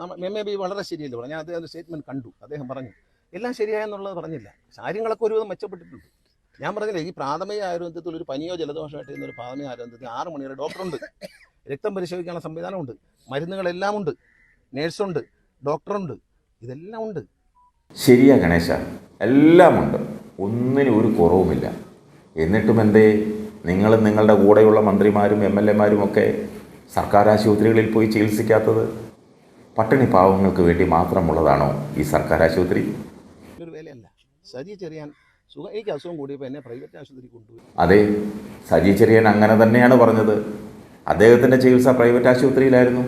M B വളരെ ശരിയല്ലേ പറഞ്ഞു ഞാൻ അദ്ദേഹം സ്റ്റേറ്റ്മെന്റ് കണ്ടു. അദ്ദേഹം പറഞ്ഞു എല്ലാം ശരിയായെന്നുള്ളത് പറഞ്ഞില്ല. കാര്യങ്ങളൊക്കെ ഒരുവിധം മെച്ചപ്പെട്ടിട്ടുണ്ട്. ഞാൻ പറഞ്ഞില്ലേ ഈ പ്രാഥമിക ആരോഗ്യത്തിൽ ഒരു പനിയോ ജലദോഷമായിട്ട് ചെയ്യുന്ന ഒരു പ്രാഥമിക ആരോഗ്യത്തിൽ ആറ് മണിയുടെ ഡോക്ടറുണ്ട്. രക്തം പരിശോധിക്കാനുള്ള സംവിധാനമുണ്ട്. മരുന്നുകളെല്ലാം ഉണ്ട് നേഴ്സുണ്ട്. ഡോക്ടറുണ്ട്. ഇതെല്ലാം ഉണ്ട് ശരിയാ ഗണേശ. എല്ലാം ഉണ്ട് ഒന്നിനും ഒരു കുറവുമില്ല. എന്നിട്ടും എന്തേ? നിങ്ങളും നിങ്ങളുടെ കൂടെയുള്ള മന്ത്രിമാരും എം എൽ എമാരും ഒക്കെ സർക്കാർ ആശുപത്രികളിൽ പോയി ചികിത്സിക്കാത്തത് പട്ടിണി പാവങ്ങൾക്ക് വേണ്ടി മാത്രമുള്ളതാണോ ഈ സർക്കാർ ആശുപത്രി? സജി ചെറിയാൻ സുഖം എനിക്ക് അസുഖം കൂടിയപ്പോൾ എന്നെ പ്രൈവറ്റ് ആശുപത്രി കൊണ്ടുപോയി. അതെ സജി ചെറിയൻ അങ്ങനെ തന്നെയാണ് പറഞ്ഞത്. അദ്ദേഹത്തിന്റെ ചികിത്സ പ്രൈവറ്റ് ആശുപത്രിയിലായിരുന്നു.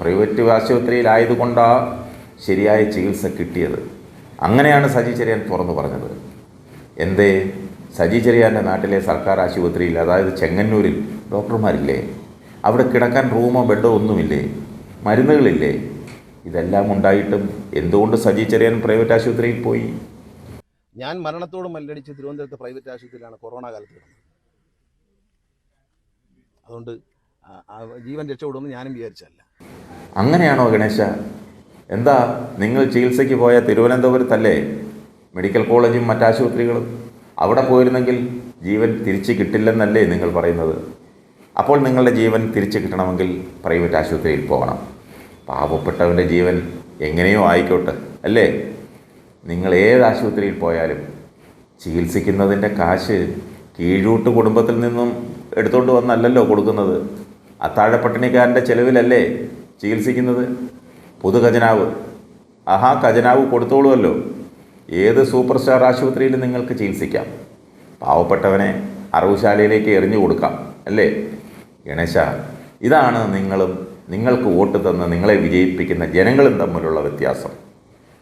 പ്രൈവറ്റ് ആശുപത്രിയിലായതുകൊണ്ടാ ശരിയായ ചികിത്സ കിട്ടിയത്. അങ്ങനെയാണ് സജി ചെറിയാൻ തുറന്നു പറഞ്ഞത്. എന്തേ? സജി ചെറിയാന്റെ നാട്ടിലെ സർക്കാർ ആശുപത്രിയിൽ അതായത് ചെങ്ങന്നൂരിൽ ഡോക്ടർമാരില്ലേ? അവിടെ കിടക്കാൻ റൂമോ ബെഡോ ഒന്നുമില്ലേ? മരുന്നുകളില്ലേ? ഇതെല്ലാം ഉണ്ടായിട്ടും എന്തുകൊണ്ട് സജി ചെറിയാൻ പ്രൈവറ്റ് ആശുപത്രിയിൽ പോയി? ഞാൻ മരണത്തോട് മല്ലടിച്ച് തിരുവനന്തപുരത്ത് പ്രൈവറ്റ് ആശുപത്രിയിലാണ് കൊറോണ കാലത്ത് കിടന്നത്. അതുകൊണ്ട് ജീവൻ രക്ഷപ്പെടുമെന്ന് ഞാനും വിചാരിച്ചല്ല അങ്ങനെയാണോ ഗണേശ? എന്താ നിങ്ങൾ ചികിത്സയ്ക്ക് പോയ തിരുവനന്തപുരത്തല്ലേ? മെഡിക്കൽ കോളേജും മറ്റാശുപത്രികളും അവിടെ പോയിരുന്നെങ്കിൽ ജീവൻ തിരിച്ച് കിട്ടില്ലെന്നല്ലേ നിങ്ങൾ പറയുന്നത്? അപ്പോൾ നിങ്ങളുടെ ജീവൻ തിരിച്ച് കിട്ടണമെങ്കിൽ പ്രൈവറ്റ് ആശുപത്രിയിൽ പോകണം. പാവപ്പെട്ടവന്റെ ജീവൻ എങ്ങനെയോ ആയിക്കോട്ടെ. അല്ലേ? നിങ്ങൾ ഏത് ആശുപത്രിയിൽ പോയാലും ചികിത്സിക്കുന്നതിന്റെ കാശ് കീഴൂട്ട് കുടുംബത്തിൽ നിന്നും എടുത്തുകൊണ്ട് വന്നല്ലല്ലോ കൊടുക്കുന്നത്. അത്താഴപ്പട്ടിണിക്കാരന്റെ ചെലവിലല്ലേ ചികിത്സിക്കുന്നത്? പൊതു ഖജനാവ്. ആഹാ ഖജനാവ് കൊടുത്തോളുമല്ലോ ഏത് സൂപ്പർ സ്റ്റാർ ആശുപത്രിയിൽ നിങ്ങൾക്ക് ചികിത്സിക്കാം. പാവപ്പെട്ടവനെ അറവുശാലയിലേക്ക് എറിഞ്ഞു കൊടുക്കാം. അല്ലേ? ഗണേശ ഇതാണ് നിങ്ങളും നിങ്ങൾക്ക് വോട്ട് തന്ന് നിങ്ങളെ വിജയിപ്പിക്കുന്ന ജനങ്ങളും തമ്മിലുള്ള വ്യത്യാസം.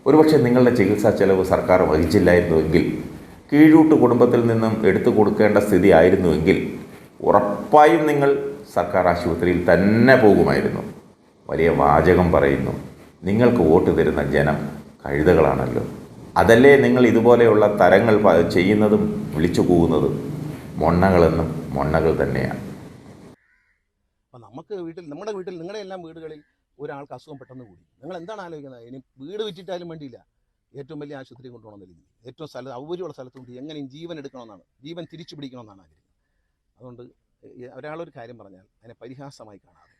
ഒരുപക്ഷെ നിങ്ങളുടെ ചികിത്സാ ചെലവ് സർക്കാർ വഹിച്ചില്ലായിരുന്നുവെങ്കിൽ കീഴൂട്ട് കുടുംബത്തിൽ നിന്നും എടുത്തു കൊടുക്കേണ്ട സ്ഥിതി ആയിരുന്നുവെങ്കിൽ ഉറപ്പായും നിങ്ങൾ സർക്കാർ ആശുപത്രിയിൽ തന്നെ പോകുമായിരുന്നു. വലിയ വാചകം പറയുന്നു നിങ്ങൾക്ക് വോട്ട് തരുന്ന ജനം കഴുതകളാണല്ലോ. അതല്ലേ നിങ്ങൾ ഇതുപോലെയുള്ള തരങ്ങൾ ചെയ്യുന്നതും വിളിച്ചു പോകുന്നതും മൊണ്ണകളെന്നും മൊണ്ണകൾ തന്നെയാണ്. നമുക്ക് വീട്ടിൽ നമ്മുടെ വീട്ടിൽ നിങ്ങളുടെ എല്ലാം വീടുകളിൽ ഒരാൾക്ക് അസുഖം പെട്ടെന്ന് കൂടി. നിങ്ങൾ എന്താണ് ആലോചിക്കുന്നത്? ഇനി വീട് വിറ്റിട്ടാലും വേണ്ടിയില്ല. ഏറ്റവും വലിയ ആശുപത്രി കൊണ്ടുപോകണമെന്നില്ല ഏറ്റവും സ്ഥലം ഔകര്യമുള്ള സ്ഥലത്തുകൊണ്ട് എങ്ങനെയും ജീവൻ എടുക്കണമെന്നാണ്. ജീവൻ തിരിച്ചു പിടിക്കണമെന്നാണ് ആഗ്രഹിക്കുന്നത്. അതുകൊണ്ട് ഒരാളൊരു കാര്യം പറഞ്ഞാൽ അതിനെ പരിഹാസമായി കാണാതെ.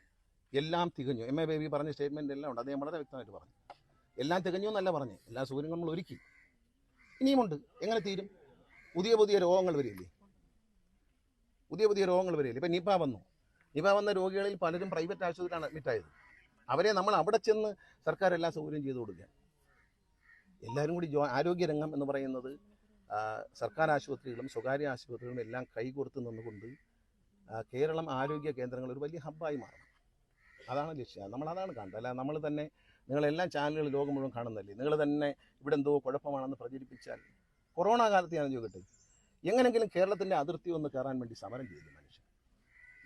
എല്ലാം തികഞ്ഞു. എം എ ബേബി പറഞ്ഞ സ്റ്റേറ്റ്മെന്റ് എല്ലാം ഉണ്ട്. അദ്ദേഹം വളരെ വ്യക്തമായിട്ട് പറഞ്ഞു. എല്ലാം തികഞ്ഞു എന്നല്ല പറഞ്ഞു. എല്ലാ സൗകര്യങ്ങളും നമ്മൾ ഒരുക്കി. ഇനിയുമുണ്ട് എങ്ങനെ തീരും? പുതിയ പുതിയ രോഗങ്ങൾ വരില്ലേ പുതിയ പുതിയ രോഗങ്ങൾ വരില്ലേ ഇപ്പം നിപ വന്നു. നിപ വന്ന രോഗികളിൽ പലരും പ്രൈവറ്റ് ആശുപത്രിയിലാണ് അഡ്മിറ്റായത് അവരെ നമ്മൾ അവിടെ ചെന്ന് സർക്കാർ എല്ലാ സൗകര്യം ചെയ്തു കൊടുക്കുക. എല്ലാവരും കൂടി ജോ ആരോഗ്യരംഗം എന്ന് പറയുന്നത് സർക്കാർ ആശുപത്രികളും സ്വകാര്യ ആശുപത്രികളും എല്ലാം കൈകോർത്ത് നിന്നുകൊണ്ട് കേരളം ആരോഗ്യ കേന്ദ്രങ്ങൾ ഒരു വലിയ ഹബ്ബായി മാറണം. അതാണ് ലക്ഷ്യം. നമ്മൾ അതാണ് കാണുന്നത്. അല്ല നമ്മൾ തന്നെ നിങ്ങളെല്ലാം ചാനലുകൾ ലോകം മുഴുവൻ കാണുന്നല്ലേ നിങ്ങൾ തന്നെ ഇവിടെ എന്തോ കുഴപ്പമാണെന്ന് പ്രചരിപ്പിച്ചാൽ കൊറോണ കാലത്ത് ഞാൻ ചോദിക്കട്ടെ? എങ്ങനെങ്കിലും കേരളത്തിന്റെ അതിർത്തി ഒന്ന് കയറാൻ വേണ്ടി സമരം ചെയ്തു മനുഷ്യൻ.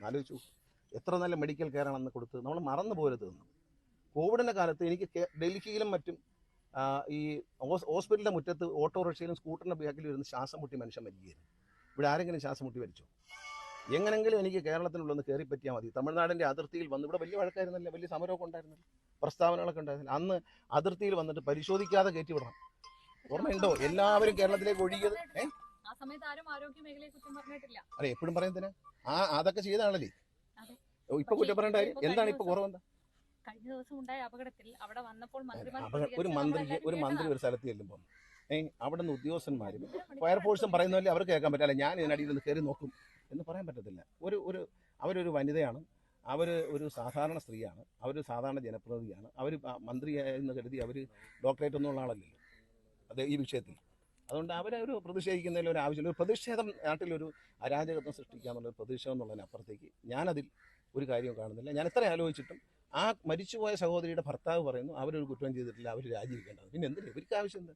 ആലോചിച്ചു എത്ര നല്ല മെഡിക്കൽ കെയർ ആണെന്ന് കൊടുത്ത് നമ്മൾ മറന്നു പോരുത് എന്ന്. കോവിഡിന്റെ കാലത്ത് എനിക്ക് ഡൽഹിയിലും മറ്റും ഈ ഹോസ്- ഹോസ്പിറ്റലിന്റെ മുറ്റത്ത് ഓട്ടോറിക്ഷയിലും സ്കൂട്ടറിന്റെ ബാക്കിലും ഇരുന്ന് ശ്വാസം മുട്ടി മനുഷ്യൻ മരിക്കുകയായിരുന്നു. ഇവിടെ ആരെങ്കിലും ശ്വാസം മുട്ടി മരിച്ചോ? എങ്ങനെങ്കിലും എനിക്ക് കേരളത്തിനുള്ളൊന്ന് കയറി പറ്റിയാൽ മതി. തമിഴ്നാടിന്റെ അതിർത്തിയിൽ വന്ന് ഇവിടെ വലിയ വഴക്കായിരുന്നില്ല വലിയ സമരമൊക്കെ ഉണ്ടായിരുന്നില്ല? പ്രസ്താവനകളൊക്കെ ഉണ്ടായിരുന്നില്ല? അന്ന് അതിർത്തിയിൽ വന്നിട്ട് പരിശോധിക്കാതെ കയറ്റി വിടണം. ഓർമ്മയുണ്ടോ? എല്ലാവരും കേരളത്തിലേക്ക് ഒഴുകിയത്? ഏഹ് അല്ല എപ്പോഴും പറയുന്നതിന് ആ അതൊക്കെ ചെയ്താണല്ലേ അതെ. ഇപ്പൊ കുറ്റം പറയേണ്ട കാര്യം എന്താണ് ഇപ്പൊ കുറവെന്താ കഴിഞ്ഞ ദിവസം ഉണ്ടായ അപകടത്തിൽ അവിടെ വന്നപ്പോൾ മന്ത്രിമാർ ഒരു മന്ത്രി ഒരു മന്ത്രി ഒരു സ്ഥലത്ത് ചെല്ലുമ്പോൾ ഏഹ് അവിടെ നിന്ന് ഉദ്യോഗസ്ഥന്മാരും ഫയർഫോഴ്സും പറയുന്നതല്ലേ അവർക്ക് കേൾക്കാൻ പറ്റില്ല. ഞാൻ ഇതിനടിയിൽ നിന്ന് കയറി നോക്കും എന്ന് പറയാൻ പറ്റത്തില്ല. ഒരു ഒരു അവരൊരു വനിതയാണ്. അവർ ഒരു സാധാരണ സ്ത്രീയാണ്. അവർ സാധാരണ ജനപ്രതിനിധിയാണ്. അവർ മന്ത്രിയായെന്ന് കരുതി അവർ ഡോക്ടറേറ്റ് ഒന്നും ഉള്ള ആളല്ലല്ലോ. അത് ഈ വിഷയത്തിൽ. അതുകൊണ്ട് അവരെ ഒരു പ്രതിഷേധിക്കുന്നതിൽ ഒരു ആവശ്യമില്ല. ഒരു പ്രതിഷേധം നാട്ടിലൊരു അരാജകത്വം സൃഷ്ടിക്കുക എന്നുള്ളൊരു പ്രതിഷേധം എന്നുള്ളതിനപ്പുറത്തേക്ക് ഞാനതിൽ ഒരു കാര്യവും കാണുന്നില്ല. ഞാൻ എത്ര ആലോചിച്ചിട്ടും ആ മരിച്ചുപോയ സഹോദരിയുടെ ഭർത്താവ് പറയുന്നു അവരൊരു കുറ്റം ചെയ്തിട്ടില്ല അവർ രാജിവെക്കേണ്ടത് പിന്നെ എന്തിനാണ് ഇവർക്ക് ആവശ്യം എന്താ?